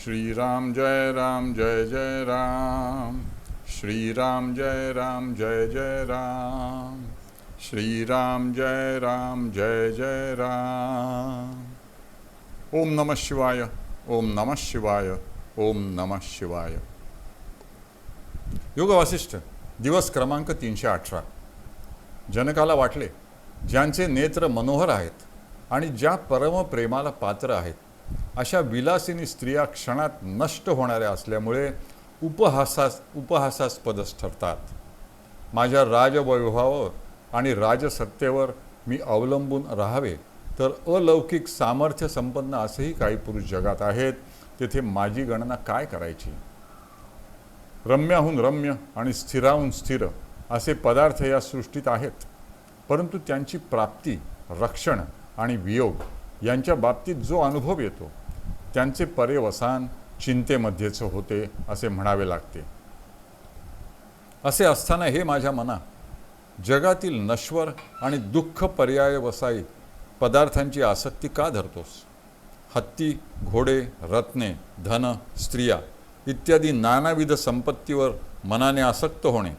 श्रीराम जय राम जय जय राम। श्रीराम जय राम जय जय राम। श्रीराम जय राम जय जय राम। ओम नमः शिवाय ओम नमः शिवाय ओम नमः शिवाय। योग वासिष्ठ दिवस क्रमांक तीनशे अठरा. जनकाला वाटले ज्यांचे नेत्र मनोहर आहेत आणि ज्या परमप्रेमाला पात्र आहेत अशा विलासिनी स्त्रिया क्षणात नष्ट होणाऱ्या असल्यामुळे उपहासास उपहासास्पदच ठरतात. माझ्या राजवैभवावर आणि राजसत्तेवर मी अवलंबून राहावे तर अलौकिक सामर्थ्य संपन्न असेही काही पुरुष जगात आहेत तेथे माझी गणना काय करायची? रम्याहून रम्य आणि स्थिराहून स्थिर असे पदार्थ या सृष्टीत आहेत परंतु त्यांची प्राप्ती रक्षण आणि वियोग यांच्या बाबतीत जो अनुभव येतो त्यांचे पर्यवसान चिंतेमध्येच होते असे म्हणावे लागते. असे असताना हे माझ्या मना जगातील नश्वर आणि दुःख पर्याय वसाई पदार्थांची आसक्ती का धरतोस? हत्ती घोडे रत्ने धन स्त्रिया इत्यादी नानाविध संपत्तीवर मनाने आसक्त होणे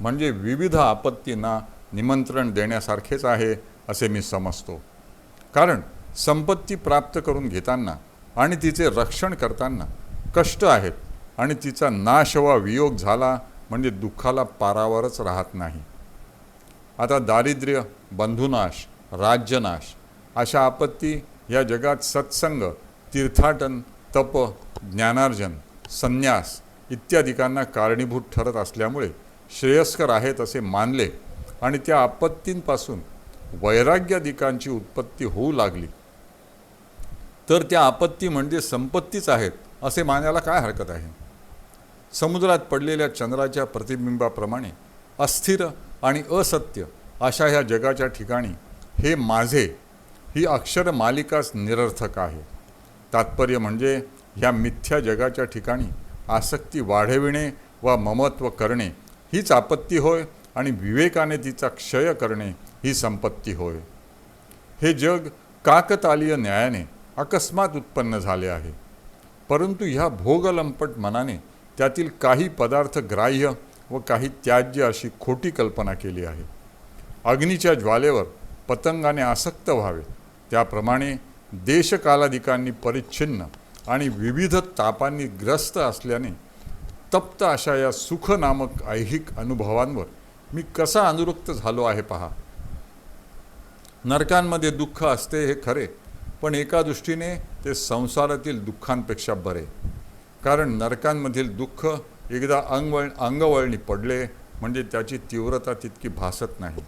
म्हणजे विविध आपत्तींना निमंत्रण देण्यासारखेच आहे असे मी समजतो. कारण संपत्ती प्राप्त करून घेताना आणि तिचे रक्षण करताना कष्ट आहेत आणि तिचा नाश वा वियोग झाला म्हणजे दुःखाला पारावरच राहत नाही. आता दारिद्र्य बंधुनाश राज्यनाश अशा आपत्ती या जगात सत्संग तीर्थाटन तप ज्ञानार्जन संन्यास इत्यादिकांना कारणीभूत ठरत असल्यामुळे श्रेयस्कर आहेत असे मानले आणि त्या आपत्तींपासून वैराग्यादिकांची उत्पत्ती होऊ लागली. तर त्या आपत्ती म्हणजे संपत्तीच आहेत असे मानायला काय हरकत आहे? समुद्रात पडलेल्या चंद्राच्या प्रतिबिंबाप्रमाणे अस्थिर आणि असत्य अशा ह्या जगाच्या ठिकाणी हे माझे ही अक्षर मालिकाच निरर्थक आहे. तात्पर्य म्हणजे ह्या मिथ्या जगाच्या ठिकाणी आसक्ती वाढविणे वा ममत्व करणे हीच आपत्ती होय आणि विवेकाने तिचा क्षय करणे ही संपत्ती होय. हे जग काकतालीय न्यायाने अकस्मात उत्पन्न झाले आहे. परंतु ह्या भोगलंपट मनाने त्यातील काही पदार्थ ग्राह्य व काही त्याज्य अशी खोटी कल्पना केली आहे. अग्नीच्या ज्वालेवर पतंगाने आसक्त व्हावे. त्याप्रमाणे देशकालाधिकांनी परिच्छिन्न आणि विविध तापांनी ग्रस्त असल्याने तप्त अशा या सुखनामक ऐहिक अनुभवांवर मी कसा अनुरक्त झालो आहे पहा. नरकांमध्ये दुःख असते हे खरे पण एका दृष्टीने ते संसारातील दुःखांपेक्षा बरे. कारण नरकांमधील दुःख एकदा अंगवळ अंगवळणी पडले म्हणजे त्याची तीव्रता तितकी भासत नाही.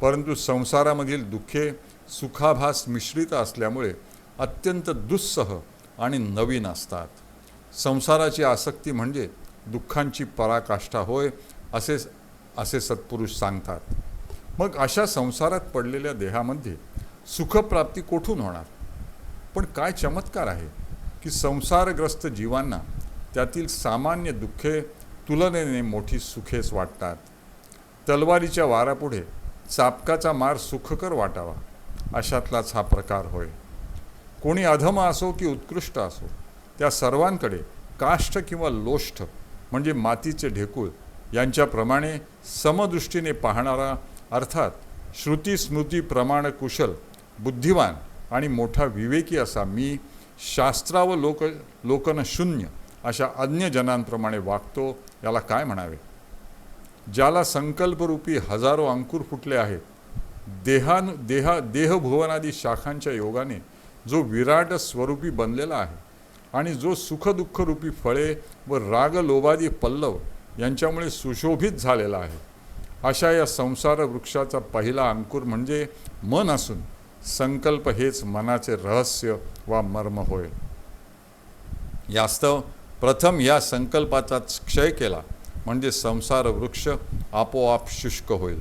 परंतु संसारामधील दुःखे सुखाभास मिश्रित असल्यामुळे अत्यंत दुस्सह आणि नवीन असतात. संसाराची आसक्ती म्हणजे दुःखांची पराकाष्ठा होय असे असे सत्पुरुष सांगतात. मग अशा संसारात पडलेल्या देहामध्ये सुखप्राप्ती कोठून होणार? पण काय चमत्कार आहे की संसारग्रस्त जीवांना त्यातील सामान्य दुःखे तुलनेने मोठी सुखेस वाटतात. तलवारीच्या वारापुढे चापकाचा मार सुखकर वाटावा अशातलाच हा प्रकार होय. कोणी अधम असो की उत्कृष्ट असो त्या सर्वांकडे काष्ठ किंवा लोष्ठ म्हणजे मातीचे ढेकूळ यांच्याप्रमाणे समदृष्टीने पाहणारा अर्थात श्रुती स्मृती प्रमाण कुशल बुद्धिमान आणि मोठा विवेकी असा मी शास्त्रा व लोक लोकन शून्य अशा अन्य जनांप्रमाणे वागतो याला काय म्हणावे? ज्याला संकल्परूपी हजारो अंकुर फुटले आहेत देहान देहा देहभुवनादी शाखांच्या योगाने जो विराट स्वरूपी बनलेला आहे आणि जो सुखदुःखरूपी फळे व राग लोभादी पल्लव यांच्यामुळे सुशोभित झालेला आहे अशा या संसार वृक्षाचा पहिला अंकुर म्हणजे मन असून संकल्प हेच मनाचे रहस्य वा मर्म होय. यास्तव प्रथम या संकल्पाचाच क्षय केला म्हणजे संसार वृक्ष आपोआप शुष्क होईल.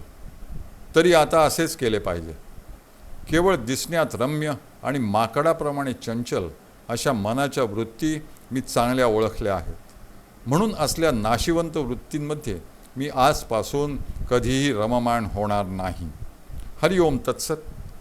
तरी आता असेच केले पाहिजे. केवळ दिसण्यात रम्य आणि माकडाप्रमाणे चंचल अशा मनाच्या वृत्ती मी चांगल्या ओळखल्या आहेत. म्हणून असल्या नाशिवंत वृत्तींमध्ये मी आजपासून कधीही रममाण होणार नाही. हरि ओम तत्सत.